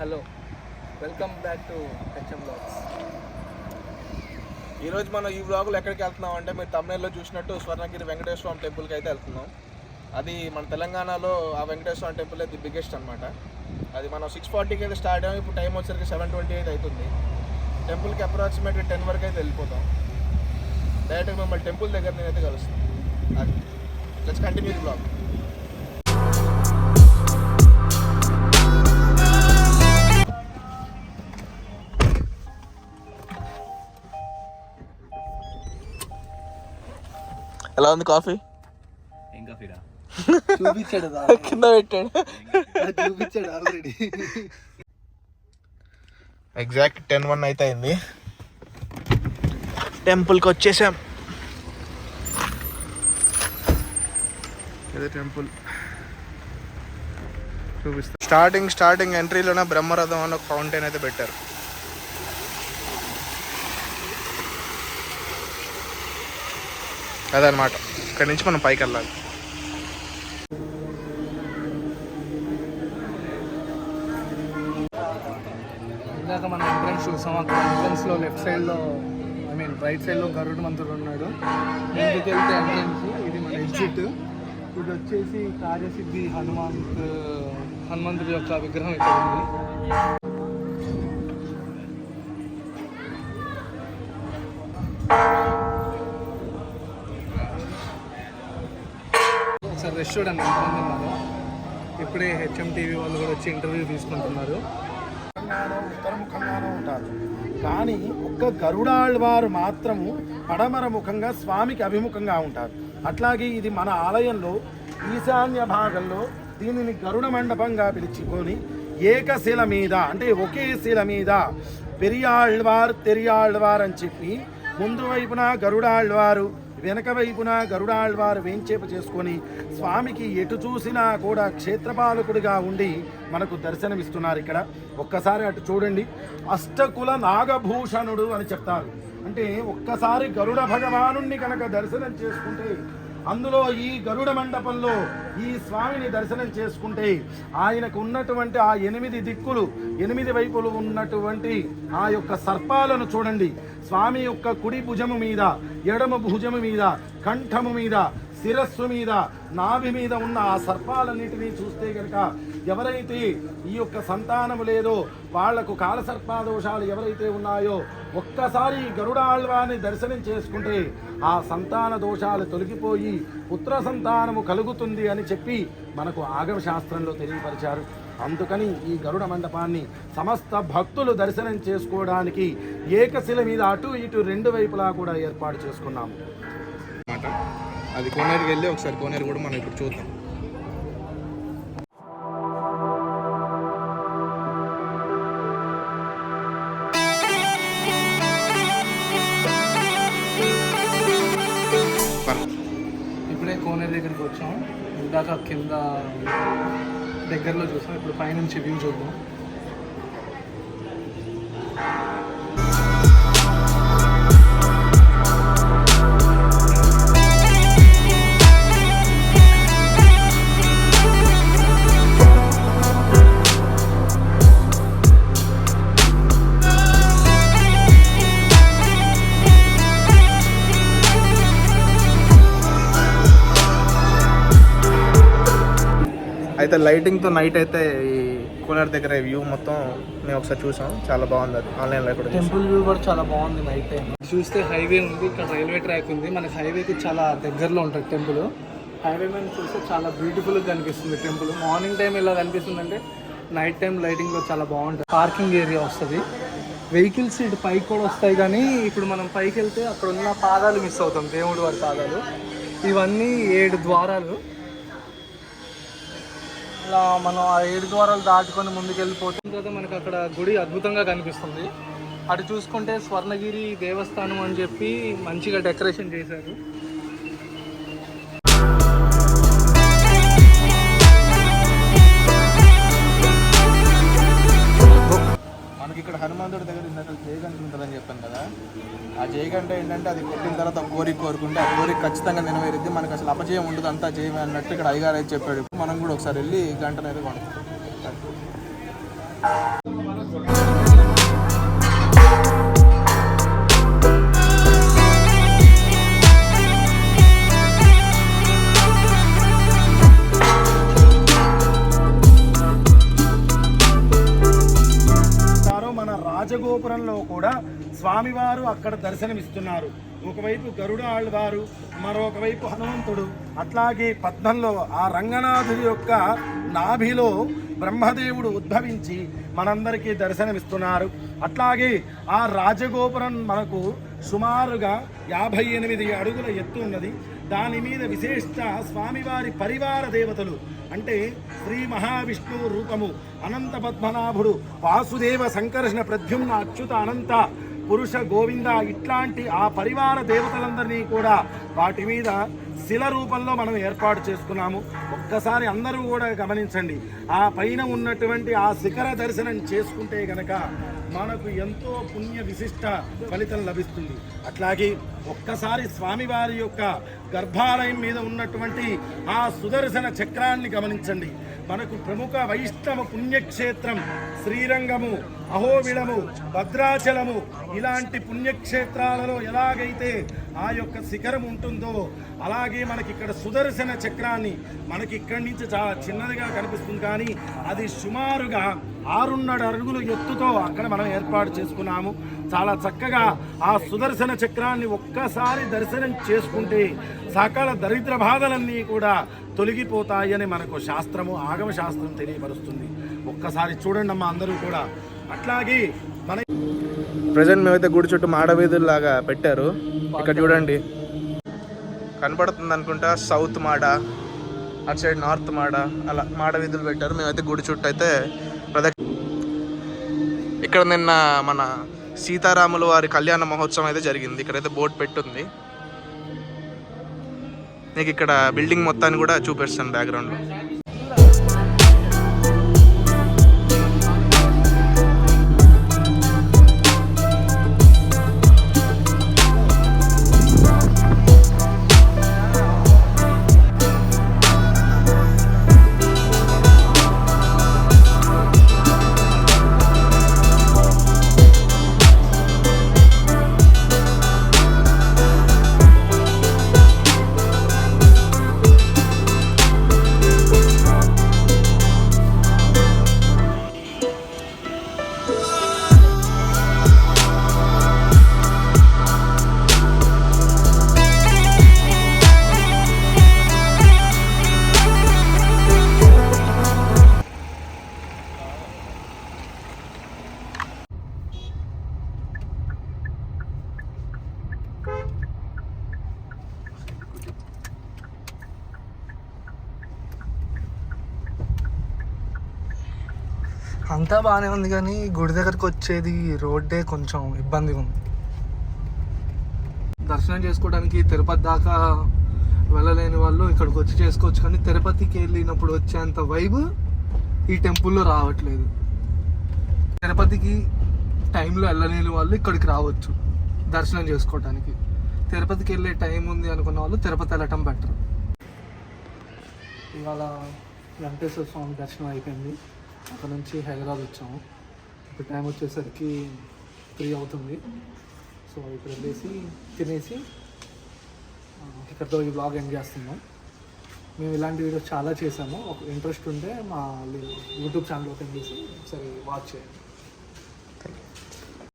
Hello welcome back to HM blogs. ఈరోజు మనం ఈ బ్లాగులు ఎక్కడికి వెళ్తున్నాం అంటే మీరు తమిళలో చూసినట్టు స్వర్ణగిరి వెంకటేశ్వర స్వామి టెంపుల్కి అయితే వెళ్తున్నాం. అది మన తెలంగాణలో ఆ Venkateswara Swami temple the biggest అనమాట అది మనం సిక్స్ ఫార్టీకి అయితే స్టార్ట్ అయ్యాం ఇప్పుడు టైం వచ్చేసరికి సెవెన్ ట్వంటీ అయితే అవుతుంది టెంపుల్కి అప్రాక్సిమేట్గా టెన్ వరకు అయితే వెళ్ళిపోతాం. డైరెక్ట్గా మిమ్మల్ని టెంపుల్ దగ్గర నేనైతే కలుస్తాను. అది లెట్స్ కంటిన్యూ బ్లాగ్ ఎలా ఉంది కాఫీ? ఇంకా ఫిరా చూపించాడు. కింద పెట్టాడు. చూపించాడు ఆల్రెడీ ఎగ్జాక్ట్ టెన్ వన్ అయితే అయింది. టెంపుల్కి వచ్చేసాం. ఇదే టెంపుల్ చూపిస్తా. స్టార్టింగ్ స్టార్టింగ్ ఎంట్రీలోనే బ్రహ్మరథం అని ఒక ఫౌంటైన్ అయితే పెట్టారు. అదనమాట. ఇక్కడ నుంచి మనం పైకి వెళ్ళాలి. ఇందాక మనం ఎంట్రన్స్ చూసాం అక్కడ ఎంట్రన్స్లో లెఫ్ట్ సైడ్లో ఐ మీన్ రైట్ సైడ్లో గరుడు మంత్రుడు ఉన్నాడు. ముందుకు వెళ్తే ఎంట్రన్స్ ఇది మన ఎగ్జిట్ ఇది వచ్చేసి కార్యసిద్ధి హనుమంత్ హనుమంతుడి యొక్క విగ్రహం ఇక్కడ ఉంది. ఒకసారి చూడండి ఎంతమంది ఉన్నారు ఇప్పుడే హెచ్ఎం టీవీ వాళ్ళు కూడా వచ్చి ఇంటర్వ్యూ తీసుకుంటున్నారు. ఉత్తర ముఖంగానే ఉంటారు కానీ ఒక్క గరుడాళ్ళవారు మాత్రము పడమర ముఖంగా స్వామికి అభిముఖంగా ఉంటారు. అట్లాగే ఇది మన ఆలయంలో ఈశాన్య భాగంలో దీనిని గరుడ మండపంగా పిలుచుకొని ఏకశిల మీద అంటే ఒకే శిల మీద పెరియాళ్వార్ తెరియాళ్వార్ అని చెప్పి ముందు వైపున గరుడాళ్వారు వెనక వైపున గరుడాళ్వారు వేంచేపు చేసుకొని స్వామికి ఎటు చూసినా కూడా క్షేత్రపాలకుడిగా ఉండి మనకు దర్శనమిస్తున్నారు ఇక్కడ. ఒక్కసారి అటు చూడండి. అష్టకుల నాగభూషణుడు అని చెప్తారు. అంటే ఒక్కసారి గరుడ భగవానుణ్ణి కనుక దర్శనం చేసుకుంటే అందులో ఈ గరుడ మండపంలో ఈ స్వామిని దర్శనం చేసుకుంటే ఆయనకు ఉన్నటువంటి ఆ ఎనిమిది దిక్కులు ఎనిమిది వైపులు ఉన్నటువంటి ఆ యొక్క సర్పాలను చూడండి. స్వామి యొక్క కుడి భుజము మీద ఎడమ భుజము మీద కంఠము మీద శిరస్సు మీద నాభి మీద ఉన్న ఆ సర్పాలన్నిటినీ చూస్తే కనుక ఎవరైతే ఈ యొక్క సంతానము లేదో వాళ్ళకు కాలసర్పాదోషాలు ఎవరైతే ఉన్నాయో ఒక్కసారి గరుడాళ్వాన్ని దర్శనం చేసుకుంటే ఆ సంతాన దోషాలు తొలగిపోయి పుత్ర సంతానము కలుగుతుంది అని చెప్పి మనకు ఆగమ శాస్త్రంలో తెలియపరిచారు. అందుకని ఈ గరుడ మండపాన్ని సమస్త భక్తులు దర్శనం చేసుకోవడానికి ఏకశిల మీద అటు ఇటు రెండు వైపులా కూడా ఏర్పాటు చేసుకున్నాము. అనమాట అది కోనేరుకి వెళ్ళి ఒకసారి కోనేరు కూడా మనం ఇప్పుడు చూద్దాం. ఇప్పుడే కోనేరు దగ్గరికి వచ్చాం. ఇందాక కింద దగ్గరలో చూసాం. ఇప్పుడు పైనుంచి వ్యూ చూద్దాం. అయితే లైటింగ్తో నైట్ అయితే ఈ కోనేరు దగ్గర వ్యూ మొత్తం మేము ఒకసారి చూసాం. చాలా బాగుంది అది. ఆన్లైన్లో కూడా. టెంపుల్ వ్యూ కూడా చాలా బాగుంది నైట్ టైం చూస్తే హైవే ఉంది ఇక్కడ రైల్వే ట్రాక్ ఉంది. మనకి హైవేకి చాలా దగ్గరలో ఉంటుంది టెంపుల్ హైవే మీద చూస్తే చాలా బ్యూటిఫుల్గా కనిపిస్తుంది టెంపుల్ మార్నింగ్ టైం ఇలా కనిపిస్తుంది అంటే నైట్ టైం లైటింగ్లో చాలా బాగుంటుంది. పార్కింగ్ ఏరియా వస్తుంది. వెహికల్స్ ఇటు పైకి కూడా వస్తాయి కానీ ఇప్పుడు మనం పైకి వెళ్తే అక్కడ ఉన్న పాదాలు మిస్ అవుతాం. దేవుడు వారి పాదాలు. ఇవన్నీ ఏడు ద్వారాలు. ఇలా మనం ఆ ఏడు ద్వారాలు దాటుకొని ముందుకు తర్వాత మనకు అక్కడ గుడి అద్భుతంగా కనిపిస్తుంది. అటు చూసుకుంటే స్వర్ణగిరి దేవస్థానం అని చెప్పి మంచిగా డెకరేషన్ చేశారు. జయగంట ఉంటుందని చెప్పాను కదా. ఆ జయగంట ఏంటంటే అది కొట్టిన తర్వాత కోరిక కోరుకుంటే ఆ కోరిక ఖచ్చితంగా నెరవేరుద్ది. మనకి అసలు అపజయం ఉండదు అంతా జయమే అన్నట్టు ఇక్కడ అయ్యగారు అయితే చెప్పాడు. మనం కూడా ఒకసారి వెళ్ళి ఈ గంటను అయితే కొనుక్కుంటాం స్వామివారు అక్కడ దర్శనమిస్తున్నారు. ఒకవైపు గరుడ ఆళ్వారు మరొకవైపు హనుమంతుడు. అట్లాగే పద్మంలో ఆ రంగనాథుడి యొక్క నాభిలో బ్రహ్మదేవుడు ఉద్భవించి మనందరికీ దర్శనమిస్తున్నారు. అట్లాగే ఆ రాజగోపురం మనకు సుమారుగా యాభై ఎనిమిది అడుగుల ఎత్తు ఉన్నది. దాని మీద విశేష స్వామివారి పరివార దేవతలు అంటే శ్రీ మహావిష్ణువు రూపము అనంత పద్మనాభుడు వాసుదేవ సంకర్షణ ప్రద్యుమ్న అచ్యుత అనంత పురుష గోవింద ఇట్లాంటి ఆ పరివార దేవతలందరినీ కూడా వాటి మీద శిల రూపంలో మనం ఏర్పాటు చేసుకున్నాము. ఒక్కసారి అందరూ కూడా గమనించండి. ఆ పైన ఉన్నటువంటి ఆ శిఖర దర్శనం చేసుకుంటే గనక మనకు ఎంతో పుణ్య విశిష్ట ఫలితం లభిస్తుంది. అట్లాగే ఒక్కసారి స్వామివారి యొక్క గర్భాలయం మీద ఉన్నటువంటి ఆ సుదర్శన చక్రాన్ని గమనించండి. మనకు ప్రముఖ వైష్ణవ పుణ్యక్షేత్రం శ్రీరంగము అహోబిళము భద్రాచలము ఇలాంటి పుణ్యక్షేత్రాలలో ఎలాగైతే ఆ యొక్క శిఖరం ఉంటుందో అలాగే మనకి ఇక్కడ సుదర్శన చక్రాన్ని మనకి ఇక్కడి నుంచి చాలా చిన్నదిగా కనిపిస్తుంది. కానీ అది సుమారుగా ఆరున్నర అరుగుల ఎత్తుతో అక్కడ మనం ఏర్పాటు చేసుకున్నాము. చాలా చక్కగా ఆ సుదర్శన చక్రాన్ని ఒక్కసారి దర్శనం చేసుకుంటే సకల దరిద్ర బాధలన్నీ కూడా తొలగిపోతాయని మనకు శాస్త్రము ఆగమ శాస్త్రం తెలియపరుస్తుంది. ఒక్కసారి చూడండి అమ్మా అందరూ కూడా. అట్లాగే మన ప్రజెంట్ మేమైతే గుడి చుట్టూ మాడవీధుల్లాగా పెట్టారు. ఇక్కడ చూడండి. కనపడుతుంది అనుకుంటా సౌత్ మాడ అటు సైడ్ నార్త్ మాడ అలా మాడ వీధులు పెట్టారు. మేమైతే గుడి చుట్టూ అయితే ప్రదక్ష ఇక్కడ నిన్న మన సీతారాములు వారి కళ్యాణ మహోత్సవం అయితే జరిగింది. ఇక్కడైతే బోర్డు పెట్టుంది. నీకు ఇక్కడ బిల్డింగ్ మొత్తాన్ని కూడా చూపిస్తాను బ్యాక్గ్రౌండ్లో. అంతా బాగానే ఉంది కానీ గుడి దగ్గరకు వచ్చేది రోడ్డే కొంచెం ఇబ్బందిగా ఉంది. దర్శనం చేసుకోవడానికి తిరుపతి దాకా వెళ్ళలేని వాళ్ళు ఇక్కడికి వచ్చి చేసుకోవచ్చు కానీ తిరుపతికి వెళ్ళినప్పుడు వచ్చేంత వైబ్ ఈ టెంపుల్లో రావట్లేదు. తిరుపతికి టైంలో వెళ్ళలేని వాళ్ళు ఇక్కడికి రావచ్చు దర్శనం చేసుకోవడానికి తిరుపతికి వెళ్ళే టైం ఉంది అనుకున్న వాళ్ళు తిరుపతి వెళ్ళటం బెటర్ ఇవాళ వెంకటేశ్వర స్వామి దర్శనం అయిపోయింది. అక్కడ నుంచి హైదరాబాద్ వచ్చాము. ఇప్పుడు టైం వచ్చేసరికి త్రీ అవుతుంది. సో ఇక్కడ వెళ్ళేసి తినేసి ఇక్కడతో ఈ బ్లాగ్ ఎండ్ చేస్తున్నాం. మేము ఇలాంటి వీడియోస్ చాలా చేసాము ఒక ఇంట్రెస్ట్ ఉంటే మా యూట్యూబ్ ఛానల్ ఓపెన్ చేసి ఒకసారి వాచ్ చేయండి.